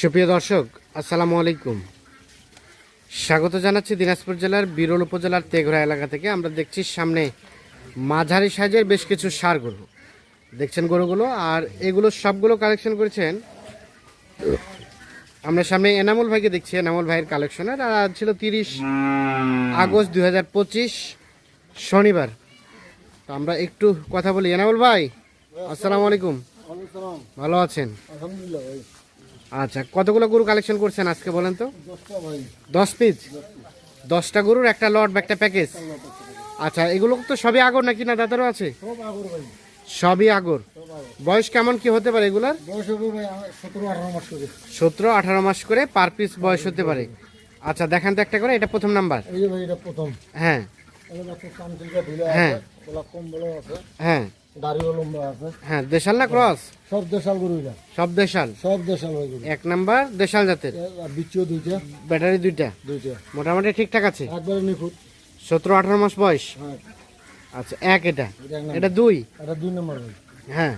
সুপ্রিয় দর্শক আসসালামু আলাইকুম। স্বাগত জানাচ্ছি দিনাজপুর জেলার বিরল উপজেলার তেঘরা এলাকা থেকে। আমরা দেখছি সামনে মাঝারি সাইজের বেশ কিছু সার গরু। দেখছেন গরুগুলো আর এগুলো সবগুলো কালেকশন করেছেন। আমরা সামনে এনামুল ভাইকে দেখছি এনামুল ভাইয়ের কালেকশনের আর আজ ছিল তিরিশ আগস্ট দু হাজার পঁচিশ শনিবার। তো আমরা একটু কথা বলি। এনামুল ভাই আসসালামু আলাইকুম। ভালো আছেন? আলহামদুলিল্লাহ আচ্ছা কতগুলো গরু কালেকশন করছেন আজকে বলেন তো? দশ পিস দশটা গরুর একটা লট বা একটা প্যাকেজ আচ্ছা এগুলো তো সবই আগর নাকি না দাদারও আছে? সবই আগর। বয়স কেমন কি হতে পারে এগুলার? সতেরো আঠারো মাস করে। পার পিস বয়স হতে পারে। আচ্ছা দেখান তো একটা করে এটা প্রথম নাম্বার হ্যাঁ। হ্যাঁ। হ্যাঁ। দাড়িও লম্বা আছে। হ্যাঁ দেশাল না ক্রস? সব দেশাল গরু এটা সব দেশাল? সব দেশাল ভাই গরু। এক নাম্বার দেশাল জাতের? দুইটা। ব্যাটারি দুইটা? দুইটা। মোটামুটি ঠিকঠাক আছে? একবারে নিখুঁত। সতেরো আঠারো মাস বয়স? হ্যাঁ। আচ্ছা এক এটা? এটা দুই? এটা দুই নম্বর হ্যাঁ।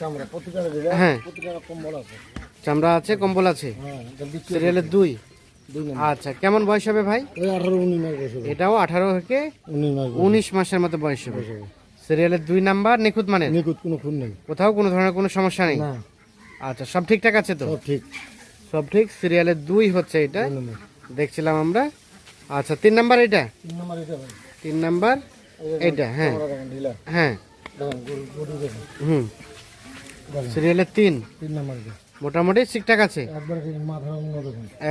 চামড়া হ্যাঁ। কম্বল আছে। চামড়া আছে কম্বল আছে? হ্যাঁ সিরিয়ালের দুই? আচ্ছা কেমন বয়স হবে ভাই? এটাও আঠারো থেকে উনিশ মাসের মতো বয়স হবে। সিরিয়ালের দুই নাম্বার নিখুঁত মানে? নিখুঁত কোনো খুন নেই। কোথাও কোনো ধরনের কোনো সমস্যা নেই? না। আচ্ছা সব ঠিকঠাক আছে তো? সব ঠিক। সব ঠিক সিরিয়ালের দুই হচ্ছে এটা। দেখছিলাম আমরা। আচ্ছা তিন নাম্বার এটা? তিন নম্বর এটা তিন নাম্বার এটা হ্যাঁ। হ্যাঁ। হুম। সিরিয়ালের তিন? তিন নম্বর মোটামুটি ঠিকঠাক আছে?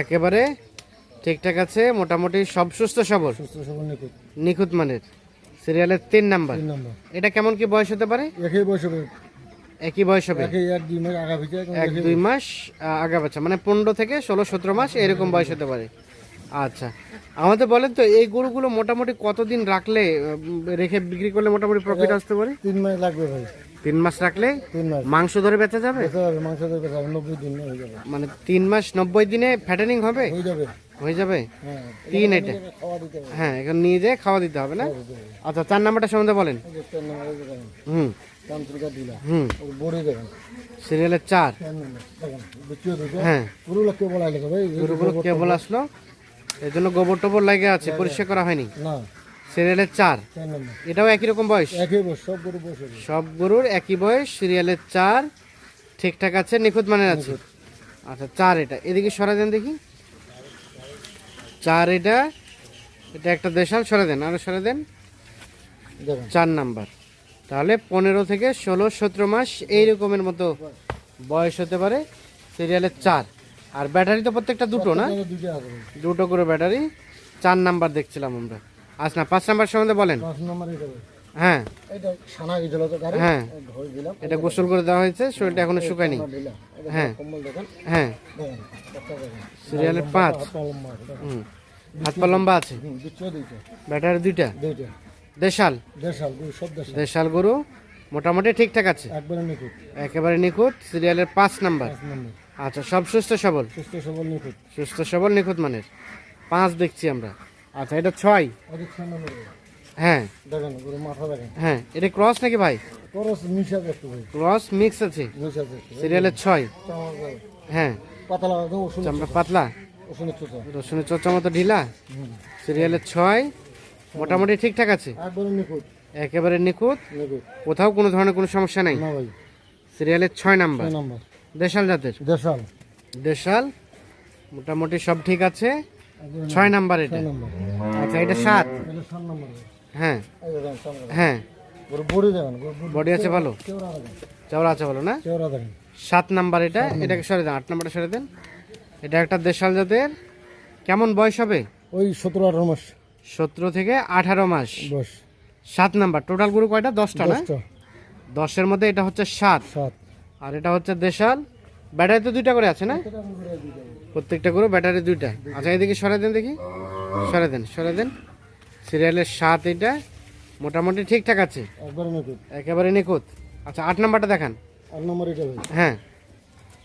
একবার ঠিকঠাক আছে মোটামুটি সব সুস্থ সবল? নিখুঁত মানের। সিরিয়ালের তিন নাম্বার। এটা কেমন কি বয়স হতে পারে? একই বয়স হবে। একই বয়স হবে? এক দুই মাস আগা বাচ্চা মানে পনেরো থেকে ষোলো সতেরো মাস এরকম বয়স হতে পারে। আচ্ছা। আমাদের বলেন তো এই গরুগুলো মোটামুটি কতদিন রাখলে রেখে বিক্রি করলে মোটামুটি প্রফিট আসতে পারে? তিন মাস লাগবে ভাই। তিন মাস রাখলে? মাংস। ধরে বেচা যাবে? মাংস ধরে বেচা যাবে নব্বই দিন মানে তিন মাস নব্বই দিনে ফ্যাটেনিং হবে? হয়ে যাবে। হয়ে যাবে? হ্যাঁ। তিন এটা। দিতে হবে। হ্যাঁ এখন নিয়ে যেয়ে খাওয়া দিতে হবে না? আচ্ছা চার নাম্বারটা সম্বন্ধে বলেন। চার হুম। দিলা হুম। বড়ি দেখেন। সিরিয়ালের চার। হ্যাঁ। ভাই গরুগুলো কেবল আসলো। এই জন্য গোবর টোবর লাগে আছে পরিষ্কার করা হয়নি। না। সিরিয়ালের চার। চার এটাও একই রকম বয়স? একই বয়স সব গরু বয়স সব গরুর একই বয়স সিরিয়ালের চার ঠিকঠাক আছে নিখুঁত মানের আছে? আচ্ছা চার এটা। এদিকে সরা দেন দেখি। চার এটা এটা একটা দেশাল সরা দেন আরও সরা দেন। চার নাম্বার। তাহলে পনেরো থেকে ষোলো সতেরো মাস এই রকমের মতো বয়স হতে পারে সিরিয়ালের চার। আর ব্যাটারি তো প্রত্যেকটা দুটো না। দুটো করে ব্যাটারি। চার নাম্বার দেখছিলাম আমরা। আচ্ছা না পাঁচ নাম্বার সম্বন্ধে বলেন। হ্যাঁ। হ্যাঁ। এটা গোসল করে দেওয়া হয়েছে শরীরটা এখনও শুকায়নি। হ্যাঁ। হ্যাঁ। সিরিয়ালের পাঁচ। হুম। হাত পা লম্বা আছে? ব্যাটারি দুইটা? দেশাল? দেশাল গরু সব দেশাল। দেশাল গরু মোটামুটি ঠিকঠাক আছে? একবারে নিখুঁত। সিরিয়ালের পাঁচ নাম্বার। আচ্ছা সব সুস্থ সবল? সুস্থ সবল নিখুঁত। সুস্থ সবল নিখুঁত মানের? পাঁচ দেখছি আমরা। আচ্ছা এটা ছয়? হ্যাঁ। দেখেন গরু মাথা দেখেন। হ্যাঁ এটা ক্রস নাকি ভাই? ক্রস মিক্স আছে সিরিয়ালের ছয়। হ্যাঁ। পাতা লাগাতে ওষুধ চামড়া পাতলা। চোচা। রসুনের চর্চা মতো ঢিলা? সিরিয়ালের ছয়? মোটামুটি ঠিকঠাক আছে? একেবারে নিখুঁত। কোথাও কোনো ধরনের কোনো সমস্যা নাই? সিরিয়ালের ছয় নাম্বার। দেশাল জাতের? দেশাল। দেশাল? মোটামুটি সব ঠিক আছে? ছয় নাম্বার এটা? আচ্ছা এটা সাত? হ্যাঁ। হ্যাঁ। বড়ি আছে ভালো? চাওড়া আছে ভালো না? সাত নাম্বার এটা? এটাকে সরে দেন আট নাম্বারটা সরে দেন। এটা একটা দেশাল জাতের। কেমন বয়স হবে? ওই সতেরো আঠারো মাস। সতেরো থেকে আঠারো মাস। বয়স। সাত নাম্বার। টোটাল গরু কয়টা? দশটা না? দশের মধ্যে এটা হচ্ছে সাত। সাত। আর এটা হচ্ছে দেশাল। ব্যাটারি তো দুইটা করে আছে না? প্রত্যেকটা গরু ব্যাটারি দুইটা। আচ্ছা এদিকে সরে দেন দেখি। সরে দেন সরে দেন। সিরিয়ালের সাত এটা মোটামুটি ঠিকঠাক আছে। একেবারে নিখুঁত। আচ্ছা আট নাম্বারটা দেখান। আট নম্বর এটা হ্যাঁ।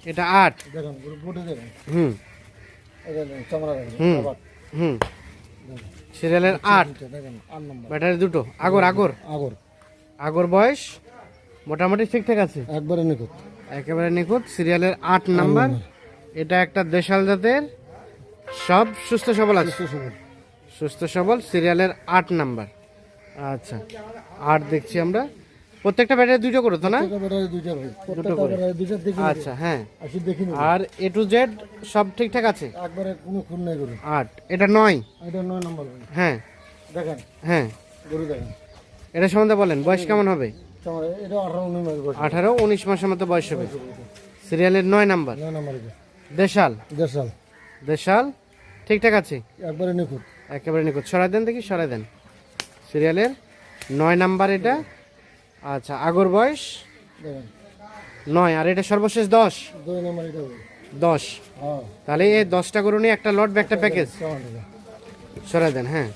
এটা আট। দেখেন বড়ি দেখেন। হুম। চামড়া হুম। হুম। সিরিয়ালের আট। দেখেন আট নম্বর। ব্যাটারি দুটো। আগর আগর। আগর। আগর বয়স মোটামুটি ঠিকঠাক আছে? একবারে নিখুঁত। একেবারে নিখুঁত। সিরিয়ালের আট নাম্বার। এটা একটা দেশাল জাতের। সব সুস্থ সবল আছে? সুস্থ সবল। সুস্থ সবল। সিরিয়ালের আট নাম্বার। আচ্ছা আট দেখছি আমরা। প্রত্যেকটা ব্যাটারি দুটো করে তো না? প্রত্যেকটা করে। আচ্ছা হ্যাঁ। আর এ টু জেড সব ঠিকঠাক আছে? একবারে কোনো খুন নাই গরু আট এটা নয়? এটা নয় নম্বর হ্যাঁ। দেখেন হ্যাঁ। গরু দেখেন। এটা সম্বন্ধে বলেন বয়স কেমন হবে? আঠারো উনিশ মাসের মতো বয়স হবে। সিরিয়ালের নয় নাম্বার। নম্বর দেশাল। দেশাল? ঠিকঠাক আছে? একবারে নিখুঁত। একেবারে নিখুঁত। সরাই দেন দেখি সরাই দেন। সিরিয়ালের নয় নাম্বার এটা। আচ্ছা আগর বয়স? নয় আর এটা সর্বশেষ দশ? দুই নম্বর এটা দশ। হ্যাঁ। তাহলে এই দশটা গরু নিয়ে একটা লট বা একটা প্যাকেজ। সরাই দেন হ্যাঁ।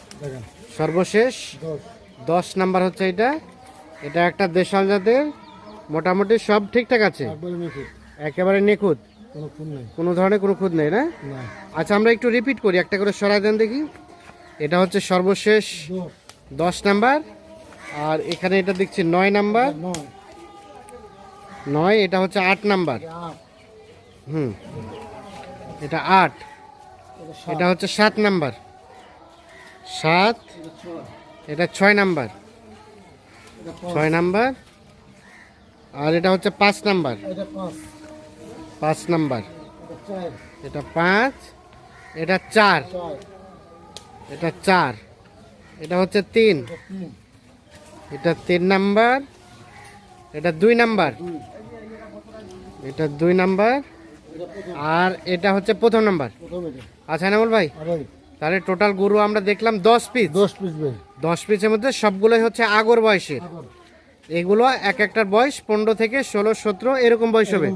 সর্বশেষ দশ। নাম্বার হচ্ছে এটা। এটা একটা দেশাল জাতের। মোটামুটি সব ঠিকঠাক আছে? একেবারে নিখুঁত। কোনো ধরনের কোনো খুঁত নেই না? আচ্ছা আমরা একটু রিপিট করি একটা করে সরাই দেন দেখি। এটা হচ্ছে সর্বশেষ দশ নাম্বার। আর এখানে এটা দেখছি নয় নাম্বার। নয়। এটা হচ্ছে আট নাম্বার। হুম এটা আট। এটা হচ্ছে সাত নাম্বার। সাত এটা ছয় নাম্বার। ছয় নাম্বার। আর এটা হচ্ছে পাঁচ নাম্বার। পাঁচ। নাম্বার। এটা পাঁচ এটা চার। এটা চার। এটা হচ্ছে তিন। এটা তিন নাম্বার এটা দুই নাম্বার। এটা দুই নাম্বার আর এটা হচ্ছে প্রথম নাম্বার। আচ্ছা নামল ভাই তাহলে টোটাল গরু আমরা দেখলাম দশ পিস দশ পিস ভাই। দশ পিসের মধ্যে সবগুলোই হচ্ছে আগর বয়সের। এগুলো এক একটার বয়স পনেরো থেকে ষোলো সতেরো এরকম বয়স হবে।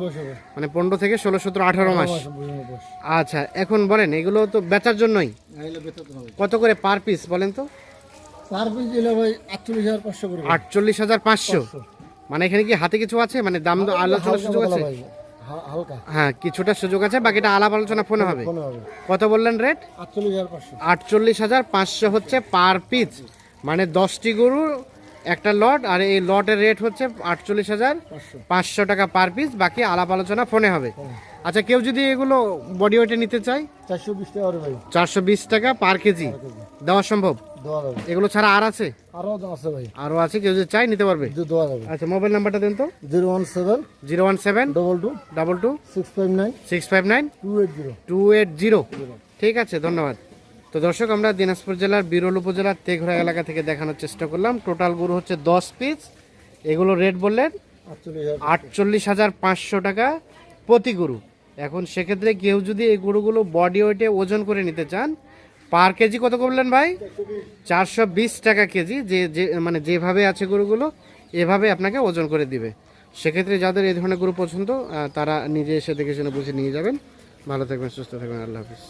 মানে পনেরো থেকে ষোলো সতেরো আঠারো মাস। আচ্ছা এখন বলেন এগুলো তো বেচার জন্যই। কত করে পার পিস বলেন তো? চার পিস দিলে ভাই আটচল্লিশ হাজার পাঁচশো করে আটচল্লিশ হাজার পাঁচশো? মানে এখানে কি হাতে কিছু আছে? মানে দাম আলোচনার সুযোগ আছে? হালকা। হ্যাঁ কিছুটা সুযোগ আছে বাকিটা আলাপ আলোচনা ফোনে হবে। ফোনে হবে। কত বললেন রেট? আটচল্লিশ হাজার পাঁচশো। আটচল্লিশ হাজার পাঁচশো হচ্ছে পার পিস। মানে দশটি গরু একটা লট আর এই লটের রেট হচ্ছে আটচল্লিশ হাজার পাঁচশো। টাকা পার পিস বাকি আলাপ আলোচনা ফোনে হবে। আচ্ছা কেউ যদি এগুলো বডি ওয়েটে নিতে চায়? চারশো বিশ টাকা ভাই। চারশো বিশ টাকা পার কেজি দেওয়া সম্ভব? এগুলো ছাড়া আর আছে? আরও আছে ভাই। আরও আছে কেউ যদি চাই নিতে পারবে? যে দেওয়া যাবে। আচ্ছা মোবাইল নাম্বারটা দেন তো। Zero one seven zero one seven double two double two six five nine six five nine two eight zero two eight zero ঠিক আছে ধন্যবাদ। তো দর্শক, আমরা দিনাজপুর জেলার বিরল উপজেলার তেঘরা এলাকা থেকে দেখানোর চেষ্টা করলাম। টোটাল গরু হচ্ছে দশ পিস এগুলো রেট বললেন আটচল্লিশ হাজার পাঁচশো টাকা প্রতি গরু। এখন সেক্ষেত্রে কেউ যদি এই গরুগুলো বডি ওয়েটে ওজন করে নিতে চান পার কেজি কত করলেন ভাই? চারশো বিশ টাকা কেজি যে যে মানে যেভাবে আছে গরুগুলো, এভাবে আপনাকে ওজন করে দিবে। সেক্ষেত্রে যাদের এই ধরনের গরু পছন্দ তারা নিজে এসে দেখে শুনে বুঝে নিয়ে যাবেন। ভালো থাকবেন, সুস্থ থাকবেন, আল্লাহ হাফিজ।